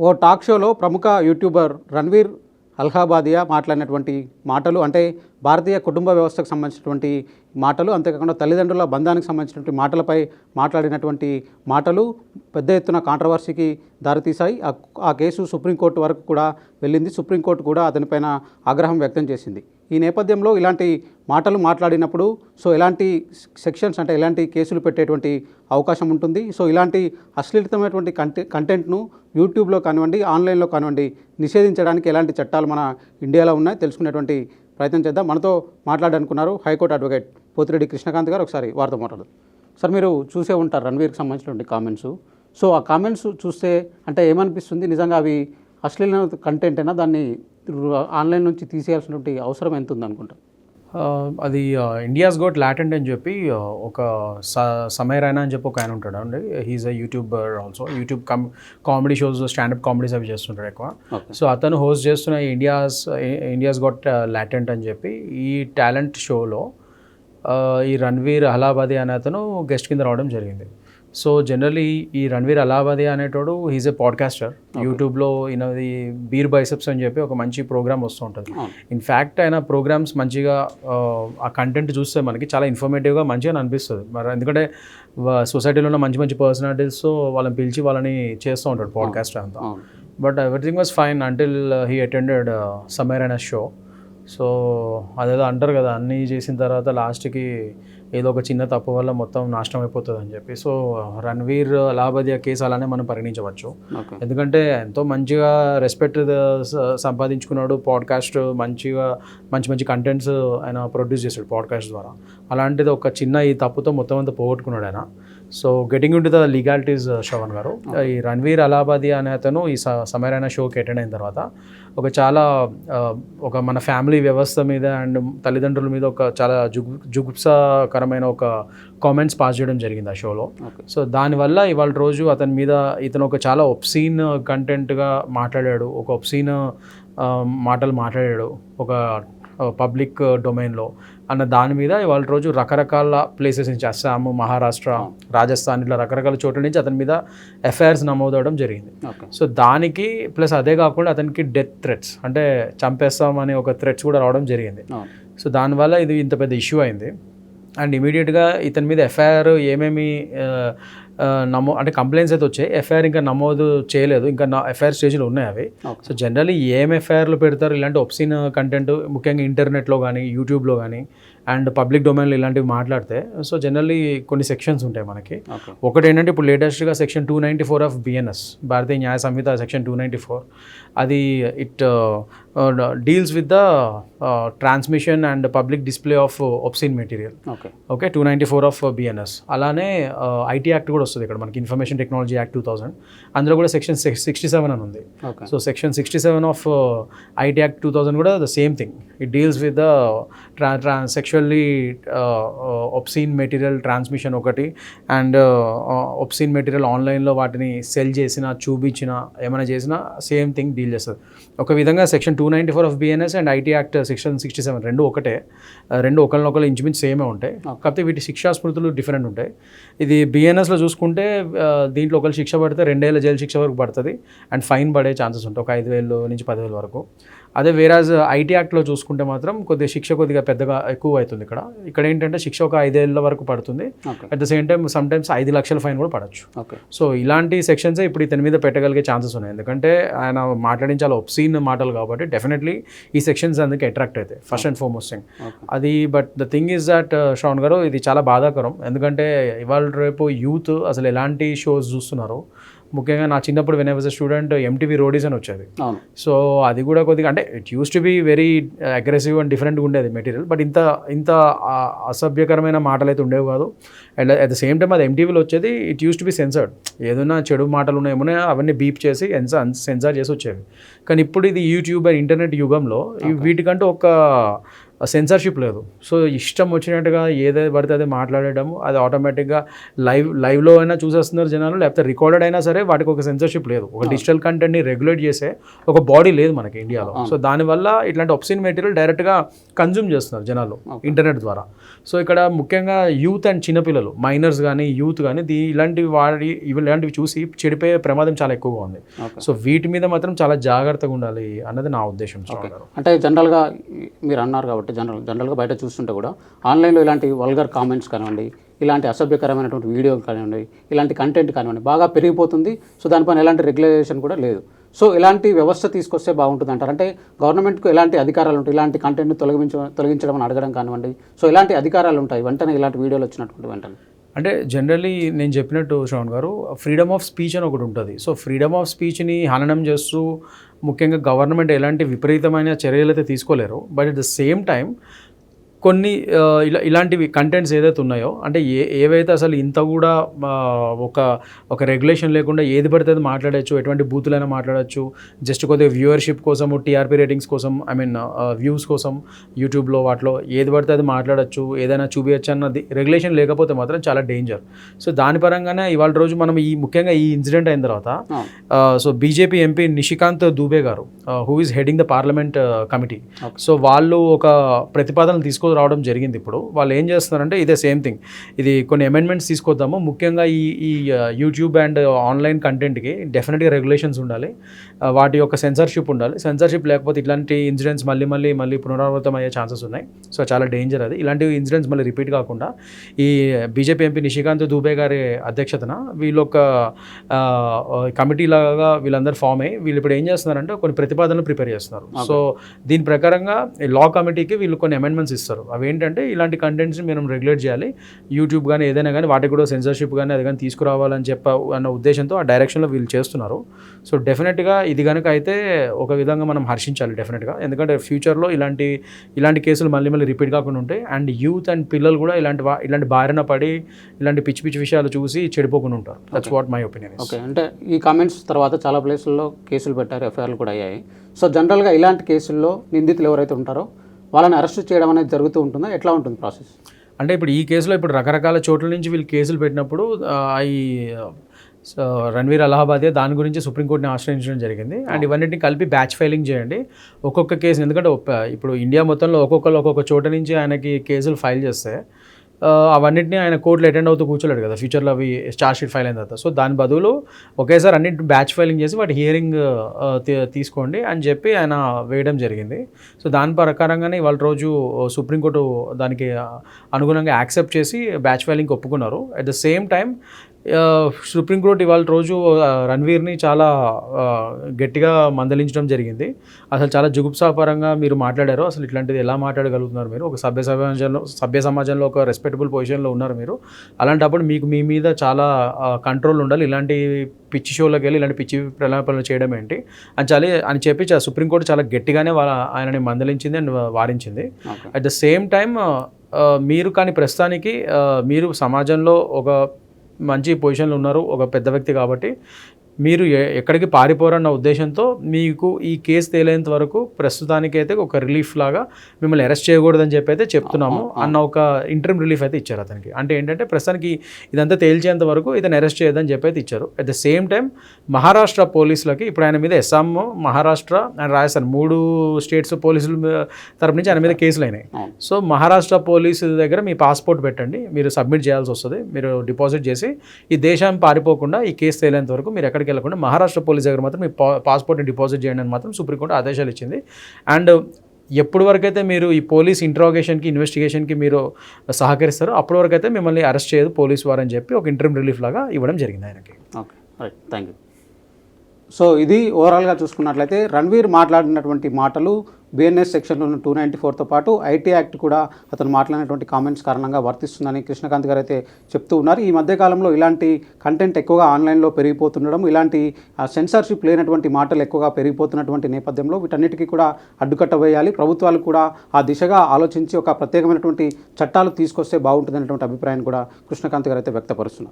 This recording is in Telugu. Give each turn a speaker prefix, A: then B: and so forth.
A: ఓ టాక్ షోలో ప్రముఖ యూట్యూబర్ రణ్వీర్ అల్హాబాదియా మాట్లాడినటువంటి మాటలు అంటే భారతీయ కుటుంబ వ్యవస్థకు సంబంధించినటువంటి మాటలు అంతేకాకుండా తల్లిదండ్రుల బంధానికి సంబంధించినటువంటి మాటలపై మాట్లాడినటువంటి మాటలు పెద్ద ఎత్తున కాంట్రవర్సీకి దారితీశాయి. ఆ- కేసు సుప్రీంకోర్టు వరకు కూడా వెళ్ళింది. సుప్రీంకోర్టు కూడా అతనిపైన ఆగ్రహం వ్యక్తం చేసింది. ఈ నేపథ్యంలో ఇలాంటి మాటలు మాట్లాడినప్పుడు సో ఎలాంటి సెక్షన్స్ అంటే ఎలాంటి కేసులు పెట్టేటువంటి అవకాశం ఉంటుంది. సో ఇలాంటి అశ్లీలితమైనటువంటి కంటె కంటెంట్ను యూట్యూబ్లో కానివ్వండి ఆన్లైన్లో కానివ్వండి నిషేధించడానికి ఎలాంటి చట్టాలు మన ఇండియాలో ఉన్నాయి తెలుసుకునేటువంటి ప్రయత్నం చేద్దాం. మనతో మాట్లాడాలనుకున్నారు high court advocate Pothireddy Krishnakanth గారు. ఒకసారి వారితో మాట్లాడదు. సార్ మీరు చూసే ఉంటారు రణవీర్కి సంబంధించినటువంటి కామెంట్స్ సో ఆ కామెంట్స్ చూస్తే అంటే ఏమనిపిస్తుంది? నిజంగా అవి అశ్లీల కంటెంటేనా దాన్ని ఆన్లైన్ నుంచి తీసేయాల్సినటువంటి అవసరం ఎంత
B: ఉందనుకుంటారు అది ఇండియాస్ గోట్ లాటెంట్ అని చెప్పి ఒక స సమయ రైనా అని చెప్పి ఒక ఆయన ఉంటాడు. అండి he is a YouTuber also YouTube cum comedy shows standup comedies అవి చేస్తుంటాడు ఎక్కువ. సో అతను హోస్ట్ చేస్తున్న ఇండియాస్ ఇండియాస్ గోట్ లాటెంట్ అని చెప్పి ఈ టాలెంట్ షోలో ఈ రణ్వీర్ అలహాబాదీ అనే అతను గెస్ట్ కింద రావడం జరిగింది. సో జనరలీ ఈ రణ్వీర్ అలహాబాదీ అనేటోడు హీజ్ ఎ పాడ్కాస్టర్ యూట్యూబ్లో ఈయనది బీర్ బైసెప్స్ అని చెప్పి ఒక మంచి ప్రోగ్రామ్ వస్తూ ఉంటుంది. ఇన్ఫ్యాక్ట్ ఆయన ప్రోగ్రామ్స్ మంచిగా ఆ, కంటెంట్ చూస్తే మనకి చాలా ఇన్ఫర్మేటివ్గా మంచిగా అనిపిస్తుంది. మరి ఎందుకంటే సొసైటీలో ఉన్న మంచి మంచి పర్సనాలిటీస్ వాళ్ళని పిలిచి వాళ్ళని చేస్తూ ఉంటాడు పాడ్కాస్ట్ అంతా. But everything was fine until he attended Samay అనే షో సో అదేదో అంటారు కదా అన్నీ చేసిన తర్వాత లాస్ట్కి ఏదో ఒక చిన్న తప్పు వల్ల మొత్తం నాశనం అయిపోతుంది అని చెప్పి. సో రణ్వీర్ అలాబాదియా కేసు అలానే మనం పరిగణించవచ్చు. ఎందుకంటే ఎంతో మంచిగా రెస్పెక్ట్ సంపాదించుకున్నాడు. పాడ్కాస్ట్ మంచిగా మంచి మంచి కంటెంట్స్ ఆయన ప్రొడ్యూస్ చేశాడు పాడ్కాస్ట్ ద్వారా. అలాంటిది ఒక చిన్న ఈ తప్పుతో మొత్తం అంతా పోగొట్టుకున్నాడు ఆయన. So getting into the legalities Shravan గారు ఈ రణ్వీర్ అలాబాది అనే అతను ఈ సమరైన షోకి అటెండ్ అయిన తర్వాత ఒక చాలా ఒక మన ఫ్యామిలీ వ్యవస్థ మీద అండ్ తల్లిదండ్రుల మీద ఒక చాలా జుగు జుగుప్సాకరమైన ఒక కామెంట్స్ పాస్ చేయడం జరిగింది ఆ షోలో. సో దానివల్ల ఇవాళ రోజు అతని మీద ఇతను ఒక చాలా ఒప్సీన్ కంటెంట్గా మాట్లాడాడు ఒక ఒప్సీన్ మాటలు మాట్లాడాడు ఒక పబ్లిక్ డొమైన్లో అన్న దాని మీద ఇవాళ రోజు రకరకాల ప్లేసెస్ నుంచి అస్సాం మహారాష్ట్ర రాజస్థాన్ ఇట్లా రకరకాల చోట్ల నుంచి అతని మీద ఎఫ్ఐఆర్స్ నమోదవడం జరిగింది. సో దానికి ప్లస్ అదే కాకుండా అతనికి డెత్ థ్రెట్స్ అంటే చంపేస్తాం అనే ఒక థ్రెట్స్ కూడా రావడం జరిగింది. సో దానివల్ల ఇది ఇంత పెద్ద ఇష్యూ అయింది. అండ్ ఇమీడియట్గా ఇతని మీద ఎఫ్ఐఆర్ ఏమేమి నమో అంటే కంప్లైంట్స్ అయితే వచ్చాయి. ఎఫ్ఐఆర్ ఇంకా నమోదు చేయలేదు. ఇంకా నా ఎఫ్ఐఆర్ స్టేజ్లో ఉన్నాయి అవి. సో జనరల్లీ ఏం ఎఫ్ఐఆర్లు పెడతారు? ఇలాంటి ఒప్సిన్ కంటెంట్ ముఖ్యంగా ఇంటర్నెట్లో కానీ యూట్యూబ్లో కానీ అండ్ పబ్లిక్ డొమైన్లో ఇలాంటివి మాట్లాడితే సో జనరల్లీ కొన్ని సెక్షన్స్ ఉంటాయి మనకి. ఒకటి ఏంటంటే ఇప్పుడు లేటెస్ట్గా section two ninety four of BNS Bharatiya Nyaya Sanhita section two ninety four అది it deals with the transmission and public display of obscene material
A: okay
B: okay two ninety four of BNS అలానే ఐటీ యాక్ట్ కూడా వస్తుంది ఇక్కడ మనకి information technology act two thousand అందులో కూడా సెక్షన్ సిక్స్టీ సెవెన్ అని ఉంది. So section sixty seven of IT act two thousand కూడా the same thing it deals with the ట్రా ట్రా సెక్షువల్లీ ఒప్సీన్ మెటీరియల్ ట్రాన్స్మిషన్ ఒకటి అండ్ ఒప్సీన్ మెటీరియల్ ఆన్లైన్లో వాటిని సెల్ చేసిన చూపించిన ఏమైనా చేసినా సేమ్ థింగ్ డీల్ చేస్తుంది. ఒక విధంగా section two ninety four of BNS and IT act section sixty seven రెండు ఒకటే. రెండు ఒకరినొకరు ఇంచుమించు సేమే ఉంటాయి. కాకపోతే వీటి శిక్షా స్మృతులు డిఫరెంట్ ఉంటాయి. ఇది బిఎన్ఎస్లో చూసుకుంటే దీంట్లో ఒకరు శిక్ష పడితే రెండేళ్ళ జైలు శిక్ష వరకు పడుతుంది. అండ్ ఫైన్ పడే ఛాన్సెస్ ఉంటాయి. ఒక ఐదు వేలు నుంచి పదివేల వరకు. అదే వేరాజ్ ఐటీ యాక్ట్లో చూసుకుంటే మాత్రం కొద్దిగా శిక్ష కొద్దిగా పెద్దగా ఎక్కువ అవుతుంది ఇక్కడ. ఇక్కడ ఏంటంటే శిక్ష ఒక ఐదేళ్ళ వరకు పడుతుంది. At the same time sometimes ఐదు లక్షల ఫైన్ కూడా పడవచ్చు
A: ఓకే
B: సో ఇలాంటి సెక్షన్సే ఇప్పుడు ఇతని మీద పెట్టగలిగే ఛాన్సెస్ ఉన్నాయి. ఎందుకంటే ఆయన మాట్లాడిన చాలా ఒప్సీన్ మాటలు కాబట్టి డెఫినెట్లీ ఈ సెక్షన్స్ అందుకే అట్రాక్ట్ అవుతాయి. ఫస్ట్ అండ్ ఫార్మోస్ట్ థింగ్ అది but the thing is that Shravan గారు ఇది చాలా బాధాకరం. ఎందుకంటే ఇవాళ రేపు యూత్ అసలు ఎలాంటి షోస్ చూస్తున్నారు ముఖ్యంగా నా చిన్నప్పుడు when was student MTV Roadies అని వచ్చేది సో అది కూడా కొద్దిగా అంటే it use to be very aggressive and డిఫరెంట్గా ఉండేది మెటీరియల్ బట్ ఇంత ఇంత అసభ్యకరమైన మాటలు అయితే ఉండేవి కాదు. And at the same time అది ఎంటీవీలో వచ్చేది it use to be censored ఏదైనా చెడు మాటలు ఉన్నాయేమో అవన్నీ బీప్ చేసి సెన్సార్ చేసి వచ్చేవి. కానీ ఇప్పుడు ఇది యూట్యూబ్ అండ్ ఇంటర్నెట్ యుగంలో వీటికంటూ ఒక సెన్సర్షిప్ లేదు. సో ఇష్టం వచ్చినట్టుగా ఏదైతే పడితే అదే మాట్లాడటము అది ఆటోమేటిక్గా లైవ్ లైవ్లో అయినా చూసేస్తున్నారు జనాలు లేకపోతే రికార్డెడ్ అయినా సరే వాటికి ఒక సెన్సర్షిప్ లేదు. ఒక డిజిటల్ కంటెంట్ని రెగ్యులేట్ చేసే ఒక బాడీ లేదు మనకి ఇండియాలో. సో దానివల్ల ఇట్లాంటి ఒప్సిన్ మెటీరియల్ డైరెక్ట్గా కన్జ్యూమ్ చేస్తున్నారు జనాలు ఇంటర్నెట్ ద్వారా. సో ఇక్కడ ముఖ్యంగా యూత్ అండ్ చిన్నపిల్లలు మైనర్స్ కానీ యూత్ కానీ దీ ఇలాంటివి వాడి ఇవి ఇలాంటివి చూసి చెడిపోయే ప్రమాదం చాలా ఎక్కువగా ఉంది. సో వీటి మీద మాత్రం చాలా జాగ్రత్తగా ఉండాలి అన్నది నా ఉద్దేశం
A: అంటే జనరల్గా మీరు అన్నారు కాబట్టి జనరల్ జనరల్గా బయట చూస్తుంటే కూడా ఆన్లైన్లో ఇలాంటి వల్గర్ కామెంట్స్ కానివ్వండి ఇలాంటి అసభ్యకరమైనటువంటి వీడియో కానివ్వండి ఇలాంటి కంటెంట్ కానివ్వండి బాగా పెరిగిపోతుంది. సో దానిపైన ఎలాంటి రెగ్యులేషన్ కూడా లేదు. సో ఇలాంటి వ్యవస్థ తీసుకొస్తే బాగుంటుంది అంటారు. అంటే గవర్నమెంట్కు ఎలాంటి అధికారాలు ఉంటాయి ఇలాంటి కంటెంట్ని తొలగించ తొలగించడం అని అడగడం కానివ్వండి. సో ఇలాంటి అధికారాలు ఉంటాయి వెంటనే ఇలాంటి వీడియోలు వచ్చినటువంటి వెంటనే.
B: అంటే జనరలీ నేను చెప్పినట్టు శ్రవణ్ గారు ఫ్రీడమ్ ఆఫ్ స్పీచ్ అని ఒకటి ఉంటుంది. సో ఫ్రీడమ్ ఆఫ్ స్పీచ్ని హననం చేస్తూ ముఖ్యంగా గవర్నమెంట్ ఎలాంటి విపరీతమైన చర్యలు అయితే తీసుకోలేరు. But at the same time కొన్ని ఇలా ఇలాంటివి కంటెంట్స్ ఏదైతే ఉన్నాయో అంటే ఏ ఏవైతే అసలు ఇంత కూడా ఒక ఒక రెగ్యులేషన్ లేకుండా ఏది పడితే అది మాట్లాడచ్చు ఎటువంటి బూతులైనా మాట్లాడచ్చు జస్ట్ కొద్దిగా వ్యూవర్షిప్ కోసము టీఆర్పీ రేటింగ్స్ కోసం ఐ మీన్ వ్యూస్ కోసం యూట్యూబ్లో వాటిలో ఏది పడితే అది మాట్లాడచ్చు ఏదైనా చూపించచ్చు అన్నది రెగ్యులేషన్ లేకపోతే మాత్రం చాలా డేంజర్ సో దాని పరంగానే ఇవాళ రోజు మనం ఈ ముఖ్యంగా ఈ ఇన్సిడెంట్ అయిన తర్వాత so BJP MP Nishikant Dubey గారు who is heading the parliament committee so వాళ్ళు ఒక ప్రతిపాదనలు తీసుకొని రావడం జరిగింది ఇప్పుడు. వాళ్ళు ఏం చేస్తున్నారంటే ఇదే సేమ్ థింగ్. ఇది కొన్ని అమెండ్మెంట్స్ తీసుకొద్దాము. ముఖ్యంగా ఈ ఈ యూట్యూబ్ అండ్ ఆన్లైన్ కంటెంట్కి డెఫినెట్గా రెగ్యులేషన్స్ ఉండాలి. వాటి యొక్క సెన్సర్షిప్ ఉండాలి. సెన్సర్షిప్ లేకపోతే ఇట్లాంటి ఇన్సిడెంట్స్ మళ్ళీ మళ్ళీ మళ్ళీ పునరావృతం అయ్యే ఛాన్సెస్ ఉన్నాయి. సో చాలా డేంజర్ అది. ఇలాంటి ఇన్సిడెంట్స్ మళ్ళీ రిపీట్ కాకుండా ఈ బీజేపీ ఎంపీ నిషికాంత్ దూబే గారి అధ్యక్షతన వీళ్ళు ఒక కమిటీ లాగా వీళ్ళందరూ ఫామ్ అయ్యి వీళ్ళు ఇప్పుడు ఏం చేస్తున్నారంటే కొన్ని ప్రతిపాదనలు ప్రిపేర్ చేస్తున్నారు. సో దీని ప్రకారంగా లా కమిటీకి వీళ్ళు కొన్ని అమెండ్మెంట్స్ ఇస్తారు. అవి ఏంటంటే ఇలాంటి కంటెంట్స్ని మనం రెగ్యులేట్ చేయాలి. యూట్యూబ్ కానీ ఏదైనా కానీ వాటికి కూడా సెన్సర్షిప్ కానీ అది కానీ తీసుకురావాలని చెప్ప అన్న ఉద్దేశంతో ఆ డైరెక్షన్లో వీళ్ళు చేస్తున్నారు. సో డెఫినెట్గా ఇది కనుక అయితే ఒక విధంగా మనం హర్షించాలి డెఫినెట్గా ఎందుకంటే ఫ్యూచర్లో ఇలాంటి ఇలాంటి కేసులు మళ్ళీ మళ్ళీ రిపీట్ కాకుండా ఉంటాయి అండ్ యూత్ అండ్ పిల్లలు కూడా ఇలాంటి వా- ఇలాంటి బారిన పడి ఇలాంటి పిచ్చి పిచ్చి విషయాలు చూసి చెడిపోకుండా ఉంటారు. That's what my opinion
A: okay అంటే ఈ కామెంట్స్ తర్వాత చాలా ప్లేసుల్లో కేసులు పెట్టారు ఎఫ్ఐఆర్లు కూడా అయ్యాయి. సో జనరల్గా ఇలాంటి కేసుల్లో నిందితులు ఎవరైతే ఉంటారో వాళ్ళని అరెస్ట్ చేయడం అనేది జరుగుతూ ఉంటుందా? ఎట్లా ఉంటుంది ప్రాసెస్?
B: అంటే ఇప్పుడు ఈ కేసులో ఇప్పుడు రకరకాల చోట్ల నుంచి వీళ్ళు కేసులు పెట్టినప్పుడు ఈ సో రణ్వీర్ అలహాబాదే దాని గురించి సుప్రీంకోర్టుని ఆశ్రయించడం జరిగింది. అండ్ ఇవన్నిటిని కలిపి బ్యాచ్ ఫైలింగ్ చేయండి. ఒక్కొక్క కేసు ఎందుకంటే ఒప్ప- ఇప్పుడు ఇండియా మొత్తంలో ఒక్కొక్కరు ఒక్కొక్క చోట నుంచి ఆయనకి కేసులు ఫైల్ చేస్తే అవన్నింటినీ ఆయన కోర్టులో అటెండ్ అవుతూ కూర్చోలేడు కదా. ఫ్యూచర్లో అవి చార్జ్ షీట్ ఫైల్ అయిన తర్వాత. సో దాని బదులు ఒకేసారి అన్నిటి బ్యాచ్ ఫైలింగ్ చేసి వాటి హియరింగ్ తీసుకోండి అని చెప్పి ఆయన వేయడం జరిగింది. సో దాని ప్రకారంగానే ఇవాళ రోజు సుప్రీంకోర్టు దానికి అనుగుణంగా యాక్సెప్ట్ చేసి బ్యాచ్ ఫైలింగ్ ఒప్పుకున్నారు. At the same time supreme court ఇవాళ రోజు రణ్వీర్ని చాలా గట్టిగా మందలించడం జరిగింది. అసలు చాలా జుగుప్సాపరంగా మీరు మాట్లాడారు. అసలు ఇట్లాంటిది ఎలా మాట్లాడగలుగుతున్నారు మీరు? ఒక సభ్య సమాజంలో సభ్య సమాజంలో ఒక రెస్పెక్టబుల్ పొజిషన్లో ఉన్నారు మీరు. అలాంటప్పుడు మీకు మీ మీద చాలా కంట్రోల్ ఉండాలి. ఇలాంటి పిచ్చి షోలోకి వెళ్ళి ఇలాంటి పిచ్చి ప్రలాపనలు చేయడం ఏంటి? అని చాలా అని చెప్పి సుప్రీంకోర్టు చాలా గట్టిగానే వాళ్ళ ఆయనని మందలించింది అండ్ వారించింది. అట్ ద సేమ్ టైం మీరు కానీ ప్రస్తుతానికి మీరు సమాజంలో ఒక మంచి పొజిషన్లో ఉన్నారు. ఒక పెద్ద వ్యక్తి కాబట్టి మీరు ఎక్కడికి పారిపోరన్న ఉద్దేశంతో మీకు ఈ కేసు తేలేంత వరకు ప్రస్తుతానికైతే ఒక రిలీఫ్ లాగా మిమ్మల్ని అరెస్ట్ చేయకూడదని చెప్పి అయితే చెప్తున్నాము అన్న ఒక ఇంటర్మ్ రిలీఫ్ అయితే ఇచ్చారు అతనికి. అంటే ఏంటంటే ప్రస్తుతానికి ఇదంతా తేల్చేంత వరకు ఇతను అరెస్ట్ చేయొద్దని చెప్పి అయితే ఇచ్చారు. At the same time Maharashtra పోలీసులకి ఇప్పుడు ఆయన మీద అస్సాం మహారాష్ట్ర అండ్ రాజస్థాన్ మూడు స్టేట్స్ పోలీసుల తరపు నుంచి ఆయన మీద కేసులు అయినాయి. సో మహారాష్ట్ర పోలీసు దగ్గర మీ పాస్పోర్ట్ పెట్టండి మీరు సబ్మిట్ చేయాల్సి వస్తుంది మీరు డిపాజిట్ చేసి ఈ దేశం పారిపోకుండా ఈ కేసు తేలేంత వరకు మీరు ఎక్కడికి వెళ్ళకుండా మహారాష్ట్ర పోలీస్ దగ్గర మాత్రం మీ పా- పాస్పోర్ట్ని డిపాజిట్ చేయండి అని మాత్రం సుప్రీంకోర్టు ఆదేశాలు ఇచ్చింది. అండ్ ఎప్పుడు వరకైతే మీరు ఈ పోలీస్ ఇంట్రాగేషన్కి ఇన్వెస్టిగేషన్కి మీరు సహకరిస్తారో అప్పటి వరకు అయితే మిమ్మల్ని అరెస్ట్ చేయదు పోలీస్ వారు అని చెప్పి ఒక ఇంటర్మ్ రిలీఫ్ లాగా ఇవ్వడం జరిగింది ఆయనకి.
A: Okay. Right. Thank you so ఇది ఓవరాల్గా చూసుకున్నట్లయితే రణ్వీర్ మాట్లాడినటువంటి మాటలు బిఎన్ఎస్ సెక్షన్లో ఉన్న టూ నైంటీ ఫోర్తో పాటు ఐటీ యాక్ట్ కూడా అతను మాట్లాడినటువంటి కామెంట్స్ కారణంగా వర్తిస్తుందని కృష్ణకాంత్ గారు అయితే చెప్తూ ఉన్నారు. ఈ మధ్యకాలంలో ఇలాంటి కంటెంట్ ఎక్కువగా ఆన్లైన్లో పెరిగిపోతుండడం ఇలాంటి సెన్సార్షిప్ లేనటువంటి మాటలు ఎక్కువగా పెరిగిపోతున్నటువంటి నేపథ్యంలో వీటన్నిటికీ కూడా అడ్డుకట్ట వేయాలి. ప్రభుత్వాలు కూడా ఆ దిశగా ఆలోచించి ఒక ప్రత్యేకమైనటువంటి చట్టాలు తీసుకొస్తే బాగుంటుందనేటువంటి అభిప్రాయాన్ని కూడా కృష్ణకాంత్ గారు అయితే వ్యక్తపరుస్తున్నారు.